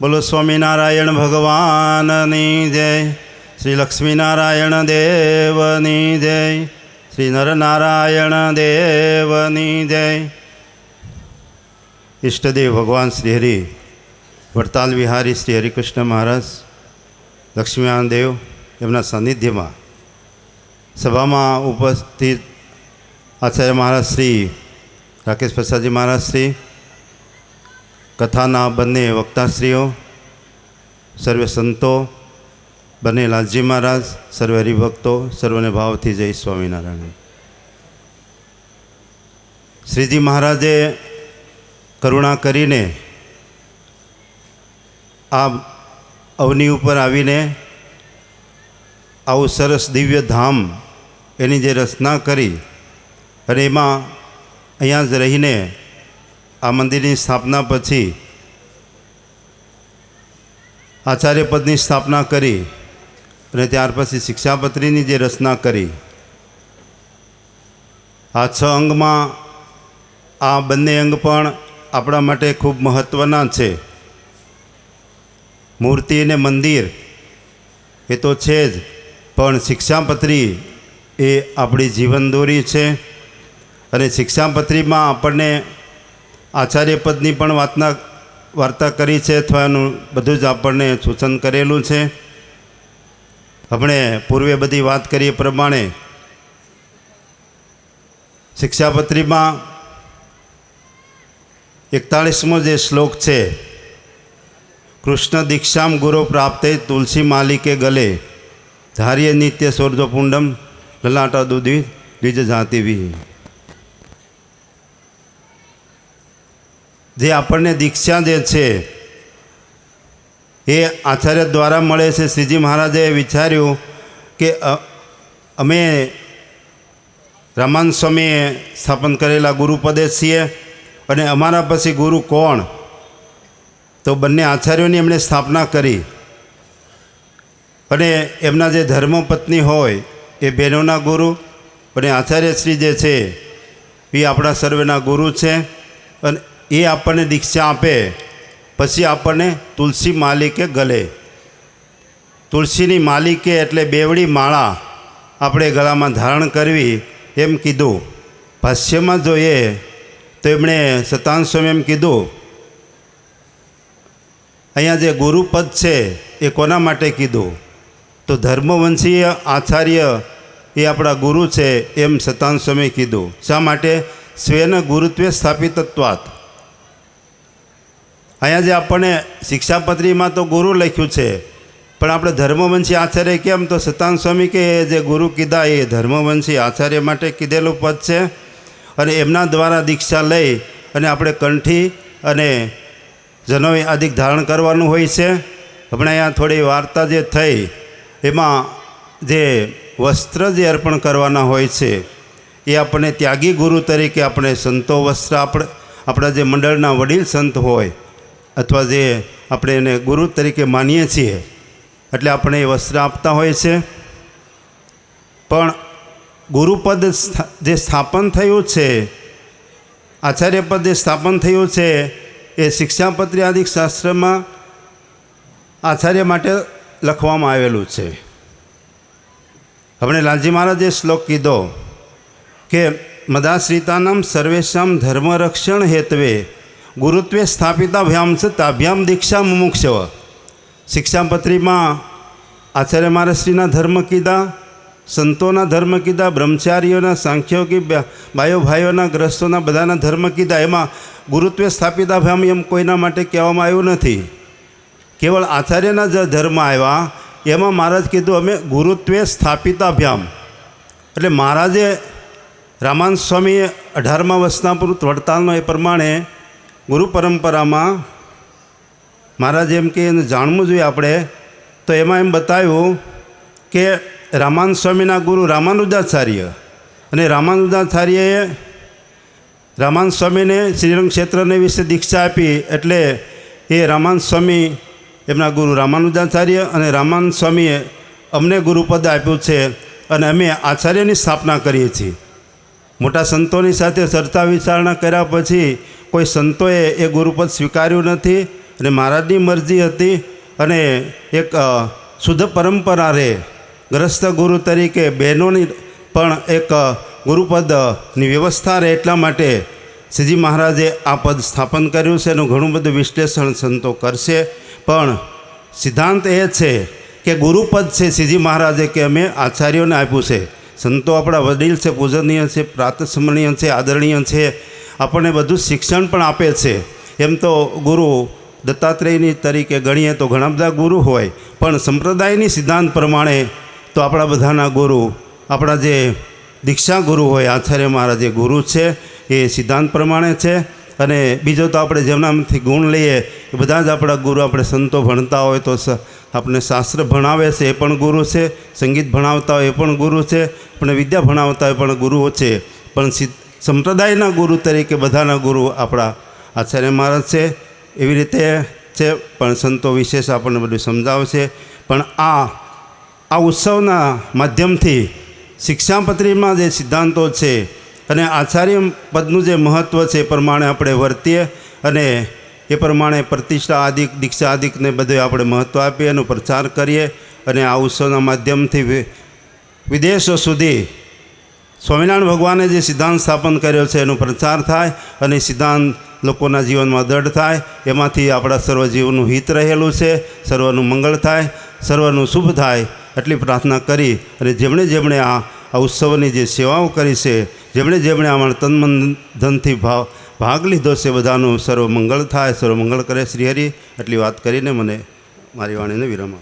બોલો સ્વામિનારાયણ ભગવાનની જય. શ્રી લક્ષ્મીનારાયણ દેવની જય. શ્રી નરનારાયણ દેવની જય. ઈષ્ટદેવ ભગવાન શ્રી હરિ વડતાલ વિહારી શ્રી હરિકૃષ્ણ મહારાજ, લક્ષ્મીનારાયણ દેવ, એમના સાનિધ્યમાં સભામાં ઉપસ્થિત આચાર્ય મહારાજ શ્રી રાકેશ પ્રસાદજી મહારાજ શ્રી કથાના બંને વક્તાશ્રીઓ, સર્વે સંતો, બંને લાલજી મહારાજ, સર્વે હરિભક્તો, સર્વને ભાવથી જય સ્વામિનારાયણ. શ્રીજી મહારાજે કરુણા કરીને આ અવની ઉપર આવીને આવું સરસ દિવ્ય ધામ એની જે રચના કરી અને એમાં અહીંયા જ રહીને આ મંદિરની સ્થાપના પછી આચાર્ય પદની સ્થાપના કરી અને ત્યાર પછી શિક્ષાપત્રીની જે રચના કરી. આ છ અંગમાં આ બંને અંગ પણ આપણા માટે ખૂબ મહત્ત્વના છે. મૂર્તિ અને મંદિર એ તો છે જ, પણ શિક્ષાપત્રી એ આપણી જીવનદોરી છે અને શિક્ષાપત્રીમાં આપણને આચાર્ય પદની પણ વાતના વાર્તા કરી છે અથવા એનું બધું જ આપણને સૂચન કરેલું છે. આપણે પૂર્વે બધી વાત કરી એ પ્રમાણે શિક્ષાપત્રીમાં એકતાળીસમો જે શ્લોક છે, કૃષ્ણ દીક્ષામ ગુરુ પ્રાપ્તે તુલસી માલિકે ગલે, ધાર્ય નિત્ય સ્વર્ધપુંડમ લલાટા દુધી દ્વિજ જાતિ વિહી જે આપણને દીક્ષા જે છે, એ આચાર્ય દ્વારા મળે છે. શ્રીજી મહારાજે વિચાર્યું કે અમે રામાન સ્વામીએ સ્થાપન કરેલા ગુરુપદે છીએ અને અમારા પછી ગુરુ કોણ? તો બંને આચાર્યોની એમણે સ્થાપના કરી. અને એમના જે ધર્મપત્ની હોય, એ બહેનોના ગુરુ અને આચાર્યશ્રી જે છે, એ આપણા સર્વેના ગુરુ છે. અને એ આપણને દીક્ષા આપે. પછી આપણને તુલસી માલિકે ગલે. તુલસીની માલિકે એટલે બેવડી માળા આપણે ગળામાં ધારણ કરવી એમ કીધું. ભાષ્યમાં જોઈએ તો એમણે સતાન એમ કીધું, અહીંયા જે ગુરુપદ છે એ કોના માટે કીધું? તો ધર્મવંશીય આચાર્ય એ આપણા ગુરુ છે એમ સતાન કીધું. શા માટે? સ્વેન ગુરુત્વે સ્થાપિતત્વાત. અહીંયા જે આપણને શિક્ષાપત્રીમાં તો ગુરુ લખ્યું છે, પણ આપણે ધર્મવંશી આચાર્ય કેમ? તો સતાન સ્વામી કે જે ગુરુ કીધા એ ધર્મવંશી આચાર્ય માટે કીધેલું પદ છે અને એમના દ્વારા દીક્ષા લઈ અને આપણે કંઠી અને જનોય આદિક ધારણ કરવાનું હોય છે. હમણાં અહીંયા થોડી વાર્તા જે થઈ, એમાં જે વસ્ત્ર જે અર્પણ કરવાના હોય છે, એ આપણને ત્યાગી ગુરુ તરીકે આપણે સંતો વસ્ત્ર આપણે, આપણા જે મંડળના વડીલ સંત હોય અથવા જે આપણે એને ગુરુ તરીકે માનીએ છીએ, એટલે આપણે એ વસ્ત્ર આપતા હોય છે. પણ ગુરુપદ જે સ્થાપન થયું છે આચાર્ય પદ જે સ્થાપન થયું છે, એ શિક્ષાપત્રી શાસ્ત્રમાં આચાર્ય માટે લખવામાં આવેલું છે. આપણે લાલજી મહારાજે શ્લોક કીધો કે મદાશ્રિતાનામ સર્વેશામ ધર્મરક્ષણ હેતવે ગુરુત્વે સ્થાપિતાભ્યામ છે તાભ્યામ દીક્ષા મુમુક્ષવ. શિક્ષાપત્રીમાં આચાર્ય મહારાજશ્રીના ધર્મ કીધા, સંતોના ધર્મ કીધા, બ્રહ્મચારીઓના, સાંખ્યોગી કે બાયો ભાઈઓના, ગ્રસ્તોના બધાના ધર્મ કીધા. એમાં ગુરુત્વે સ્થાપિતાભ્યામ એમ કોઈના માટે કહેવામાં આવ્યું નથી. કેવળ આચાર્યના જે ધર્મ આવ્યા, એમાં મહારાજ કીધું, અમે ગુરુત્વે સ્થાપિતાભ્યામ. એટલે મહારાજે રામાન સ્વામીએ અઢારમા વસનાપુર વડતાલનો એ પ્રમાણે ગુરુ પરંપરામાં મહારાજ એમ કે એને જાણવું જોઈએ આપણે. તો એમાં એમ બતાવ્યું કે રામાન સ્વામીના ગુરુ રામાનુદાચાર્ય અને રામાનુદાચાર્યએ રામાન સ્વામીને શ્રીરંગ ક્ષેત્રને વિશે દીક્ષા આપી એટલે એ રામાન સ્વામી, એમના ગુરુ રામાનુજાચાર્ય અને રામાન સ્વામીએ અમને ગુરુપદ આપ્યું છે અને અમે આચાર્યની સ્થાપના કરીએ છીએ. મોટા સંતોની સાથે ચર્ચા વિચારણા કર્યા પછી કોઈ સંતોએ એ ગુરુપદ સ્વીકાર્યું નથી અને મહારાજની મરજી હતી અને એક શુદ્ધ પરંપરા રહે ગ્રસ્ત ગુરુ તરીકે બહેનોની પણ એક ગુરુપદની વ્યવસ્થા રહે એટલા માટે શ્રીજી મહારાજે આ પદ સ્થાપન કર્યું છે એનું ઘણું બધું વિશ્લેષણ સંતો કરશે. પણ સિદ્ધાંત એ છે કે ગુરુપદ છે શ્રીજી મહારાજે કે અમે આચાર્યોને આપ્યું છે. સંતો આપણા વડીલ છે, પૂજનીય છે, પ્રાતસ્મરણીય છે, આદરણીય છે. આપણને બધું શિક્ષણ પણ આપે છે. એમ તો ગુરુ દત્તાત્રેયની તરીકે ગણીએ તો ઘણા બધા ગુરુ હોય, પણ સંપ્રદાયની સિદ્ધાંત પ્રમાણે તો આપણા બધાના ગુરુ, આપણા જે દીક્ષા ગુરુ હોય, આચાર્ય મહારાજ જે ગુરુ છે, એ સિદ્ધાંત પ્રમાણે છે. અને બીજો તો આપણે જેમનામાંથી ગુણ લઈએ, એ બધા જ આપણા ગુરુ આપણે સંતો ભણતા હોય તો આપણે શાસ્ત્ર ભણાવે છે, એ પણ ગુરુ છે. સંગીત ભણાવતા હોય એ પણ ગુરુ છે. આપણે વિદ્યા ભણાવતા હોય પણ ગુરુઓ છે. પણ સી- સંપ્રદાયના ગુરુ તરીકે બધાના ગુરુ આપણા આચાર્ય મહારાજ છે. એવી રીતે છે, પણ સંતો વિશેષ આપણને બધું સમજાવશે. પણ આ આ ઉત્સવના માધ્યમથી શિક્ષાપત્રીમાં જે સિદ્ધાંતો છે અને આચાર્ય પદનું જે મહત્ત્વ છે, એ પ્રમાણે આપણે વર્તીએ અને એ પ્રમાણે પ્રતિષ્ઠા આદિક, દીક્ષા આદિકને બધે આપણે મહત્ત્વ આપીએ એનો પ્રચાર કરીએ અને આ ઉત્સવના માધ્યમથી વિદેશો સુધી સ્વામિનારાયણ ભગવાને જે સિદ્ધાંત સ્થાપન કર્યો છે એનો પ્રચાર થાય અને સિદ્ધાંત લોકોના જીવનમાં દઢ થાય, એમાંથી આપણા સર્વ જીવનું હિત રહેલું છે, સર્વનું મંગળ થાય, સર્વનું શુભ થાય એટલી પ્રાર્થના કરી અને જેમણે જેમણે આ ઉત્સવની જે સેવાઓ કરી છે, જેમણે જેમણે આમાં તન મન ધનથી ભાવ ભાગ લીધો છે, બધાનું સર્વ મંગળ થાય સર્વ મંગળ કરે, શ્રીહરિ, એટલી વાત કરીને મને મારી વાણીને વિરામ.